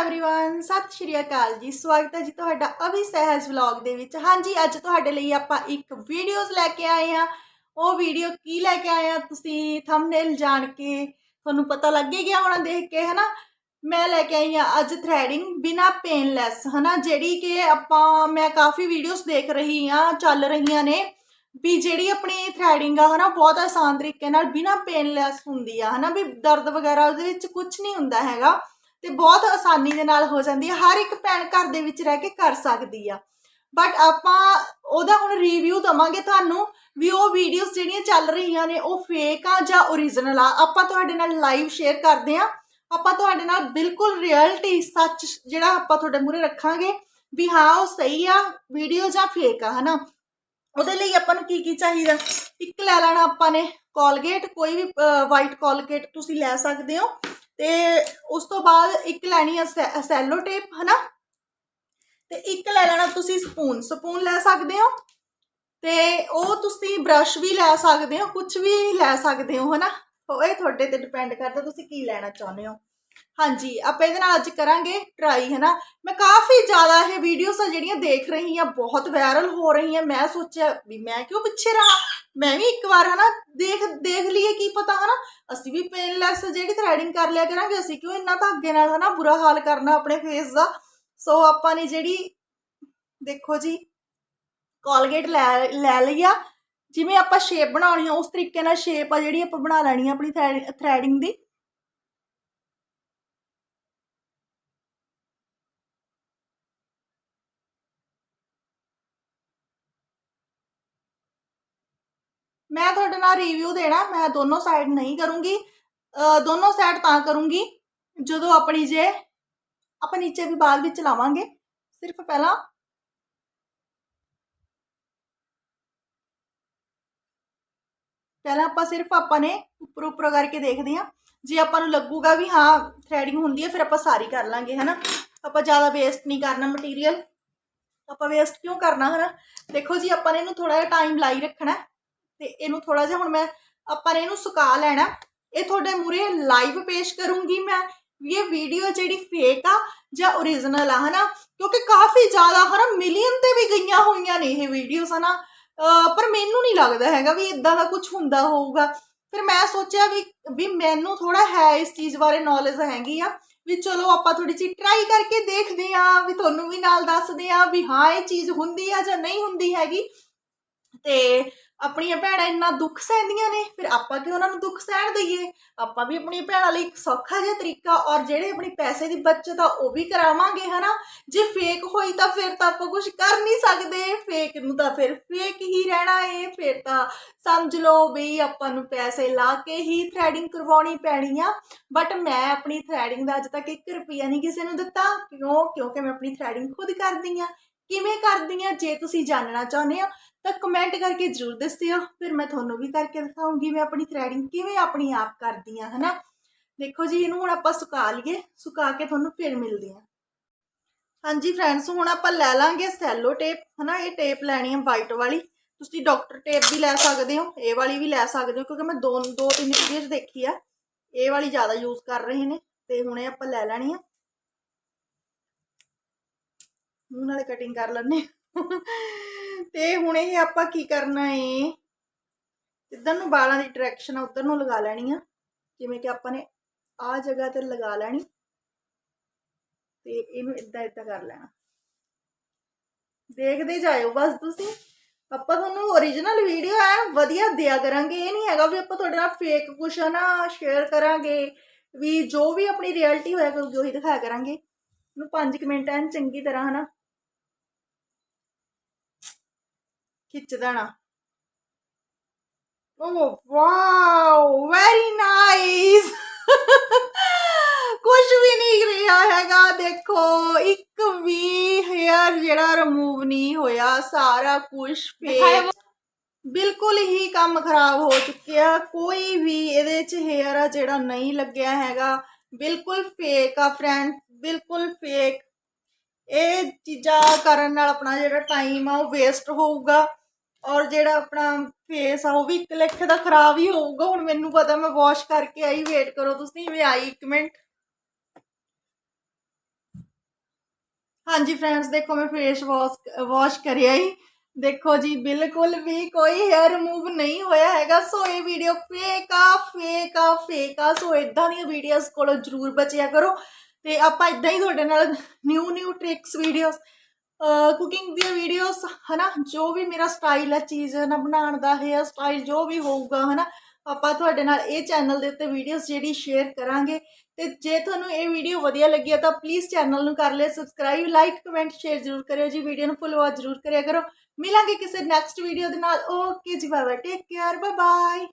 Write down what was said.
Everyone ਸਤਿ ਸ਼੍ਰੀ ਅਕਾਲ ਜੀ ਸਵਾਗਤ ਹੈ ਜੀ ਤੁਹਾਡਾ ਅਭੀ ਸਹਿਜ ਵਲੌਗ ਦੇ ਵਿੱਚ ਹਾਂਜੀ ਅੱਜ ਤੁਹਾਡੇ ਲਈ ਆਪਾਂ ਇੱਕ ਵੀਡੀਓਜ਼ ਲੈ ਕੇ ਆਏ ਆ ਉਹ ਵੀਡੀਓ ਕੀ ਲੈ ਕੇ ਆਏ ਆ ਤੁਸੀਂ ਥੰਬਨੇਲ ਜਾਣ ਕੇ ਤੁਹਾਨੂੰ ਪਤਾ ਲੱਗ ਹੀ ਗਿਆ ਹੋਣਾ ਦੇਖ ਕੇ ਹਨਾ ਮੈਂ ਲੈ ਕੇ ਆਈ ਆ ਅੱਜ ਥ੍ਰੈਡਿੰਗ ਬਿਨਾ ਪੇਨਲੈਸ ਹਨਾ ਜਿਹੜੀ ਕਿ ਆਪਾਂ ਮੈਂ ਕਾਫੀ ਵੀਡੀਓਜ਼ ਦੇਖ ਰਹੀ ਆ ਚੱਲ ਰਹੀਆਂ ਨੇ ਵੀ ਜਿਹੜੀ ਆਪਣੀ ਥ੍ਰੈਡਿੰਗ ਆ ਹਨਾ ਬਹੁਤ ਆਸਾਨ ਤਰੀਕੇ ਨਾਲ ਬਿਨਾ ਪੇਨਲੈਸ ਹੁੰਦੀ ਆ ਹਨਾ ਵੀ ਦਰਦ ਵਗੈਰਾ ਉਹਦੇ ਵਿੱਚ ਕੁਝ ਨਹੀਂ ਹੁੰਦਾ ਹੈਗਾ ਤੇ ਬਹੁਤ ਆਸਾਨੀ ਦੇ ਨਾਲ ਹੋ ਜਾਂਦੀ ਹੈ। ਹਰ ਇੱਕ ਭੈਣ ਘਰ ਦੇ ਵਿੱਚ ਰਹਿ ਕੇ ਕਰ ਸਕਦੀ ਆ। ਬਟ ਆਪਾਂ ਉਹਦਾ ਹੁਣ ਰਿਵਿਊ ਦਵਾਂਗੇ ਤੁਹਾਨੂੰ ਵੀ ਉਹ ਵੀਡੀਓਜ਼ ਜਿਹੜੀਆਂ ਚੱਲ ਰਹੀਆਂ ਨੇ, ਉਹ ਫੇਕ ਆ ਜਾਂ ਓਰੀਜਨਲ ਆ। ਆਪਾਂ ਤੁਹਾਡੇ ਨਾਲ ਲਾਈਵ ਸ਼ੇਅਰ ਕਰਦੇ ਆ ਆਪਾਂ ਤੁਹਾਡੇ ਨਾਲ ਬਿਲਕੁਲ ਰਿਐਲਿਟੀ ਸੱਚ ਜਿਹੜਾ ਆਪਾਂ ਤੁਹਾਡੇ ਮੂਹਰੇ ਰੱਖਾਂਗੇ ਵੀ ਹਾਂ, ਉਹ ਸਹੀ ਆ ਵੀਡੀਓ ਜਾਂ ਫੇਕ ਆ, ਹਨਾ? ਉਹਦੇ ਲਈ ਆਪਾਂ ਨੂੰ ਕੀ ਕੀ ਚਾਹੀਦਾ? ਇੱਕ ਲੈ ਲੈਣਾ ਆਪਾਂ ਨੇ ਕੋਲਗੇਟ ਕੋਈ ਵੀ ਵਾਈਟ ਕੋਲਗੇਟ ਤੁਸੀਂ ਲੈ ਸਕਦੇ ਹੋ। ਤੇ ਉਸ ਤੋਂ ਬਾਅਦ ਇੱਕ ਲੈਣੀ ਹੈ ਸੈ- ਸੈਲੋ ਟੇਪ, ਹਨਾ? ਤੇ ਇੱਕ ਲੈ ਲੈਣਾ ਤੁਸੀਂ ਸਪੂਨ। ਸਪੂਨ ਲੈ ਸਕਦੇ ਹੋ ਤੇ ਉਹ ਤੁਸੀਂ ਬ੍ਰਸ਼ ਵੀ ਲੈ ਸਕਦੇ ਹੋ ਕੁਝ ਵੀ ਲੈ ਸਕਦੇ ਹੋ, ਹਨਾ? ਉਹ ਇਹ ਤੁਹਾਡੇ ਤੇ ਡਿਪੈਂਡ ਕਰਦਾ ਤੁਸੀਂ ਕੀ ਲੈਣਾ ਚਾਹੁੰਦੇ ਹੋ। ਹਾਂਜੀ, ਆਪਾਂ ਇਹਦੇ ਨਾਲ ਅੱਜ ਕਰਾਂਗੇ ਟਰਾਈ ਹੈ ਨਾ ਮੈਂ ਕਾਫੀ ਜ਼ਿਆਦਾ ਇਹ ਵੀਡੀਓਸ ਆ ਜਿਹੜੀਆਂ ਦੇਖ ਰਹੀ ਹਾਂ, ਬਹੁਤ ਵਾਇਰਲ ਹੋ ਰਹੀ ਰਹੀਆਂ। ਮੈਂ ਸੋਚਿਆ ਵੀ ਮੈਂ ਕਿਉਂ ਪਿੱਛੇ ਰਹਾ? ਮੈਂ ਵੀ ਇੱਕ ਵਾਰ, ਹਨਾ, ਦੇਖ ਦੇਖ ਲਈਏ ਕੀ ਪਤਾ, ਹਨਾ? ਅਸੀਂ ਵੀ ਪੇਨਲੈਸ ਜਿਹੜੀ ਥ੍ਰੈਡਿੰਗ ਕਰ ਲਿਆ ਕਰਾਂਗੇ, ਅਸੀਂ ਕਿਉਂ ਇੰਨਾ ਧਾਗੇ ਨਾਲ, ਹਨਾ, ਬੁਰਾ ਹਾਲ ਕਰਨਾ ਆਪਣੇ ਫੇਸ ਦਾ? ਸੋ ਆਪਾਂ ਨੇ ਜਿਹੜੀ, ਦੇਖੋ ਜੀ ਕੋਲਗੇਟ ਲੈ ਲੈ ਲਈ ਆ। ਜਿਵੇਂ ਆਪਾਂ ਸ਼ੇਪ ਬਣਾਉਣੀ ਆ, ਉਸ ਤਰੀਕੇ ਨਾਲ ਸ਼ੇਪ ਆ ਜਿਹੜੀ ਆਪਾਂ ਬਣਾ ਲੈਣੀ ਆ ਆਪਣੀ ਥ੍ਰੈਡਿੰਗ ਦੀ। ਮੈਂ ਤੁਹਾਡੇ ਨਾਲ ਰਿਵਿਊ ਦੇਣਾ ਮੈਂ ਦੋਨੋਂ ਸਾਈਡ ਨਹੀਂ ਕਰੂੰਗੀ ਅਹ ਦੋਨੋਂ ਸਾਈਡ ਤਾਂ ਕਰੂੰਗੀ ਜਦੋਂ ਆਪਣੀ ਜੇ ਆਪਾਂ ਨੀਚੇ ਵੀ ਬਾਅਦ ਵਿੱਚ ਲਾਵਾਂਗੇ ਸਿਰਫ ਪਹਿਲਾਂ ਪਹਿਲਾਂ ਆਪਾਂ ਸਿਰਫ ਆਪਾਂ ਨੇ ਉੱਪਰ ਉੱਪਰ ਕਰਕੇ ਦੇਖਦੇ ਹਾਂ ਜੇ ਆਪਾਂ ਨੂੰ ਲੱਗੂਗਾ ਵੀ ਹਾਂ ਥ੍ਰੈਡਿੰਗ ਹੁੰਦੀ ਹੈ ਫਿਰ ਆਪਾਂ ਸਾਰੀ ਕਰ ਲਾਂਗੇ ਹਨਾ ਆਪਾਂ ਜ਼ਿਆਦਾ ਵੇਸਟ ਨਹੀਂ ਕਰਨਾ ਮਟੀਰੀਅਲ ਆਪਾਂ ਵੇਸਟ ਕਿਉਂ ਕਰਨਾ ਹਨਾ ਦੇਖੋ ਜੀ ਆਪਾਂ ਨੇ ਇਹਨੂੰ ਥੋੜਾ ਜਿਹਾ ਟਾਈਮ ਲਾਈ ਰੱਖਣਾ ਤੇ ਇਹਨੂੰ ਥੋੜਾ ਜਿਹਾ ਹੁਣ ਮੈਂ ਆਪਾਂ ਨੇ ਇਹਨੂੰ ਸੁਕਾ ਲੈਣਾ। ਇਹ ਤੁਹਾਡੇ ਮੂਰੇ ਲਾਈਵ ਪੇਸ਼ ਕਰੂੰਗੀ ਮੈਂ ਵੀ ਇਹ ਵੀਡੀਓ ਜਿਹੜੀ ਫੇਕ ਆ ਜਾਂ ਓਰੀਜਨਲ ਆ, ਹਨਾ? ਕਿਉਂਕਿ ਕਾਫੀ ਜ਼ਿਆਦਾ, ਹਨਾ ਮਿਲੀਅਨ ਤੇ ਵੀ ਗਈਆਂ ਹੋਈਆਂ ਨੇ ਇਹ ਵੀਡੀਓਜ਼ ਹਨਾ? ਅਹ ਪਰ ਮੈਨੂੰ ਨਹੀਂ ਲੱਗਦਾ ਹੈਗਾ ਵੀ ਇਦਾਂ ਦਾ ਕੁਝ ਹੁੰਦਾ ਹੋਊਗਾ। ਫਿਰ ਮੈਂ ਸੋਚਿਆ ਵੀ ਵੀ ਮੈਨੂੰ ਥੋੜਾ ਹੈ ਇਸ ਚੀਜ਼ ਬਾਰੇ ਨੌਲੇਜ ਹੈਗੀ ਆ ਵੀ ਚਲੋ ਆਪਾਂ ਥੋੜੀ ਜਿਹੀ ਟਰਾਈ ਕਰਕੇ ਦੇਖਦੇ ਆ ਵੀ ਤੁਹਾਨੂੰ ਵੀ ਨਾਲ ਦੱਸਦੇ ਆ ਵੀ ਹਾਂ, ਇਹ ਚੀਜ਼ ਹੁੰਦੀ ਆ ਜਾਂ ਨਹੀਂ ਹੁੰਦੀ ਹੈਗੀ। ਤੇ ਆਪਣੀਆਂ ਭੈਣਾਂ ਇੰਨਾ ਦੁੱਖ ਸਹਿੰਦੀਆਂ ਨੇ, ਫਿਰ ਆਪਾਂ ਕਿਉਂ ਉਹਨਾਂ ਨੂੰ ਦੁੱਖ ਸਹਿਣ ਦਈਏ? ਆਪਾਂ ਵੀ ਆਪਣੀ ਭੈਣਾਂ ਲਈ ਇੱਕ ਸੌਖਾ ਜਿਹਾ ਤਰੀਕਾ ਔਰ ਜਿਹੜੇ ਆਪਣੀ ਪੈਸੇ ਦੀ ਬੱਚਤ ਆ, ਉਹ ਵੀ ਕਰਾਵਾਂਗੇ, ਹਨਾ? ਜੇ ਫੇਕ ਹੋਈ ਤਾਂ ਫਿਰ ਤਾਂ ਆਪਾਂ ਕੁਝ ਕਰ ਨਹੀਂ ਸਕਦੇ। ਫੇਕ ਨੂੰ ਤਾਂ ਫਿਰ ਫੇਕ ਹੀ ਰਹਿਣਾ ਏ। ਫਿਰ ਤਾਂ ਸਮਝ ਲਓ ਵੀ ਆਪਾਂ ਨੂੰ ਪੈਸੇ ਲਾ ਕੇ ਹੀ ਥ੍ਰੈਡਿੰਗ ਕਰਵਾਉਣੀ ਪੈਣੀ ਆ। ਬਟ ਮੈਂ ਆਪਣੀ ਥ੍ਰੈਡਿੰਗ ਦਾ ਅੱਜ ਤੱਕ 1 ਰੁਪਿਆ ਨਹੀਂ ਕਿਸੇ ਨੂੰ ਦਿੱਤਾ। ਕਿਉਂ? ਕਿਉਂਕਿ ਮੈਂ ਆਪਣੀ ਥ੍ਰੈਡਿੰਗ ਖੁਦ ਕਰਦੀ ਆ। ਕਿਵੇਂ ਕਰਦੀ ਆ ਜੇ ਤੁਸੀਂ ਜਾਣਨਾ ਚਾਹੁੰਦੇ ਹੋ, ਤਾਂ ਕਮੈਂਟ ਕਰਕੇ ਜ਼ਰੂਰ ਦੱਸਿਓ। ਫਿਰ ਮੈਂ ਤੁਹਾਨੂੰ ਵੀ ਕਰਕੇ ਦਿਖਾਉਂਗੀ ਮੈਂ ਆਪਣੀ ਥ੍ਰੈਡਿੰਗ ਕਿਵੇਂ ਆਪਣੀ ਆਪ ਕਰਦੀ ਆ ਹਨਾ? ਦੇਖੋ ਜੀ, ਇਹਨੂੰ ਹੁਣ ਆਪਾਂ ਸੁਕਾ ਲਈਏ, ਸੁਕਾ ਕੇ ਤੁਹਾਨੂੰ ਫਿਰ ਮਿਲਦੇ ਆ ਹਾਂਜੀ ਫਰੈਂਡਸ ਹੁਣ ਆਪਾਂ ਲੈ ਲਾਂਗੇ ਸੈਲੋ ਟੇਪ ਹਨਾ? ਇਹ ਟੇਪ ਲੈਣੀ ਹੈ ਵਾਈਟ ਵਾਲੀ। ਤੁਸੀਂ ਡਾਕਟਰ ਟੇਪ ਵੀ ਲੈ ਸਕਦੇ ਹੋ, ਇਹ ਵਾਲੀ ਵੀ ਲੈ ਸਕਦੇ ਹੋ, ਕਿਉਂਕਿ ਮੈਂ ਦੋ ਦੋ ਤਿੰਨ ਵੀਡੀਓਜ਼ ਦੇਖੀ ਆ। ਇਹ ਵਾਲੀ ਜ਼ਿਆਦਾ ਯੂਜ਼ ਕਰ ਰਹੇ ਨੇ, ਤੇ ਹੁਣ ਇਹ ਆਪਾਂ ਲੈ ਲੈਣੀ ਆ। ਮੂੰਹ ਨਾਲੇ ਕਟਿੰਗ ਕਰ ਲੈਣੇ ਤੇ ਹੁਣ ਇਹ ਆਪਾਂ ਕੀ ਕਰਨਾ ਏ? ਜਿੱਧਰ ਨੂੰ ਬਾਲਾਂ ਦੀ ਡਾਇਰੈਕਸ਼ਨ ਆ, ਉਧਰ ਨੂੰ ਲਗਾ ਲੈਣੀ ਆ। ਜਿਵੇਂ ਕਿ ਆਪਾਂ ਨੇ ਆ ਜਗ੍ਹਾ ਤੇ ਲਗਾ ਲੈਣੀ। ਤੇ ਇਹਨੂੰ ਇਦਾਂ ਇਦਾਂ ਕਰ ਲੈਣਾ। ਦੇਖਦੇ ਜਾਇਓ ਬਸ ਤੁਸੀਂ। ਆਪਾਂ ਤੁਹਾਨੂੰ ਓਰੀਜਨਲ ਵੀਡੀਓ ਹੈ, ਵਧੀਆ ਦਿਆ ਕਰਾਂਗੇ। ਇਹ ਨਹੀਂ ਹੈਗਾ ਵੀ ਆਪਾਂ ਤੁਹਾਡੇ ਨਾਲ ਫੇਕ ਕੁਛ ਨਾ ਸ਼ੇਅਰ ਕਰਾਂਗੇ। ਵੀ ਜੋ ਵੀ ਆਪਣੀ ਰਿਐਲਿਟੀ ਹੋਇਆ ਕਰੂਗੀ, ਉਹੀ ਦਿਖਾਇਆ ਕਰਾਂਗੇ। ਇਹਨੂੰ 5 ਮਿੰਟ ਐਨ ਚੰਗੀ ਤਰ੍ਹਾਂ, ਹਨਾ। ਖਿੱਚ ਦੇਣਾ ਓ ਵਾਓ ਵੈਰੀ ਨਾਈਸ ਕੁਝ ਵੀ ਨਹੀਂ ਰਿਹਾ ਹੈਗਾ ਦੇਖੋ ਇੱਕ ਵੀ ਹੇਅਰ ਜਿਹੜਾ ਰਿਮੂਵ ਨਹੀਂ ਹੋਇਆ ਸਾਰਾ ਕੁਝ ਫੇਕ ਬਿਲਕੁਲ ਹੀ ਕੰਮ ਖਰਾਬ ਹੋ ਚੁੱਕਿਆ। ਕੋਈ ਵੀ ਇਹਦੇ ਚ ਹੇਅਰ ਆ ਜਿਹੜਾ ਨਹੀਂ ਲੱਗਿਆ ਹੈਗਾ ਬਿਲਕੁਲ ਫੇਕ ਆ ਫਰੈਂਡ ਬਿਲਕੁਲ ਫੇਕ ਇਹ ਚੀਜ਼ਾਂ ਕਰਨ ਨਾਲ ਆਪਣਾ ਜਿਹੜਾ ਟਾਈਮ ਆ ਉਹ ਵੇਸਟ ਹੋਊਗਾ। ਔਰ ਜਿਹੜਾ ਆਪਣਾ ਫੇਸ ਆ, ਉਹ ਵੀ ਇੱਕ ਲੱਖ ਦਾ ਖਰਾਬ ਹੀ ਹੋਊਗਾ। ਹੁਣ ਮੈਨੂੰ ਪਤਾ, ਮੈਂ ਵਾਸ਼ ਕਰਕੇ ਆਈ ਵੇਟ ਕਰੋ ਤੁਸੀਂ, ਮੈਂ ਆਈ ਇੱਕ ਮਿੰਟ। ਹਾਂਜੀ ਫਰੈਂਡਸ ਦੇਖੋ ਮੈਂ ਫੇਸ ਵਾਸ਼ ਵਾਸ਼ ਕਰਿਆ ਹੀ। ਦੇਖੋ ਜੀ, ਬਿਲਕੁਲ ਵੀ ਕੋਈ ਹੇਅਰ ਰਿਮੂਵ ਨਹੀਂ ਹੋਇਆ ਹੈਗਾ। ਸੋ ਇਹ ਵੀਡੀਓ ਫੇਕ ਆ ਫੇਕ ਆ ਫੇਕ ਆ। ਸੋ ਇਦਾਂ ਦੀਆਂ ਵੀਡੀਓਜ਼ ਕੋਲੋਂ ਜ਼ਰੂਰ ਬਚਿਆ ਕਰੋ। ਤੇ ਆਪਾਂ ਇਦਾਂ ਹੀ ਤੁਹਾਡੇ ਨਾਲ new new tricks videos cooking ਦੀਆਂ ਵੀਡੀਓਜ਼ ਹਨਾ, ਜੋ ਵੀ ਮੇਰਾ ਸਟਾਈਲ ਹੈ, ਚੀਜ਼ ਨਾ ਬਣਾਉਣ ਦਾ ਹੇਅਰ ਸਟਾਈਲ ਜੋ ਵੀ ਹੋਊਗਾ, ਹਨਾ, ਆਪਾਂ ਤੁਹਾਡੇ ਨਾਲ ਇਹ ਚੈਨਲ ਦੇ ਉੱਤੇ ਵੀਡੀਓਜ਼ ਜਿਹੜੀ ਸ਼ੇਅਰ ਕਰਾਂਗੇ। ਤੇ ਜੇ ਤੁਹਾਨੂੰ ਇਹ ਵੀਡੀਓ ਵਧੀਆ ਲੱਗੀ ਹੈ, ਤਾਂ ਪਲੀਜ਼ ਚੈਨਲ ਨੂੰ ਕਰ ਲਿਓ ਸਬਸਕ੍ਰਾਈਬ ਲਾਈਕ ਕਮੈਂਟ ਸ਼ੇਅਰ ਜ਼ਰੂਰ ਕਰਿਓ ਜੀ ਵੀਡੀਓ ਨੂੰ ਫੁੱਲ ਵਾਚ ਜ਼ਰੂਰ ਕਰਿਆ ਕਰੋ। ਮਿਲਾਂਗੇ ਕਿਸੇ ਨੈਕਸਟ ਵੀਡੀਓ ਦੇ ਨਾਲ। ਓਕੇ ਜੀ bye bye take care bye bye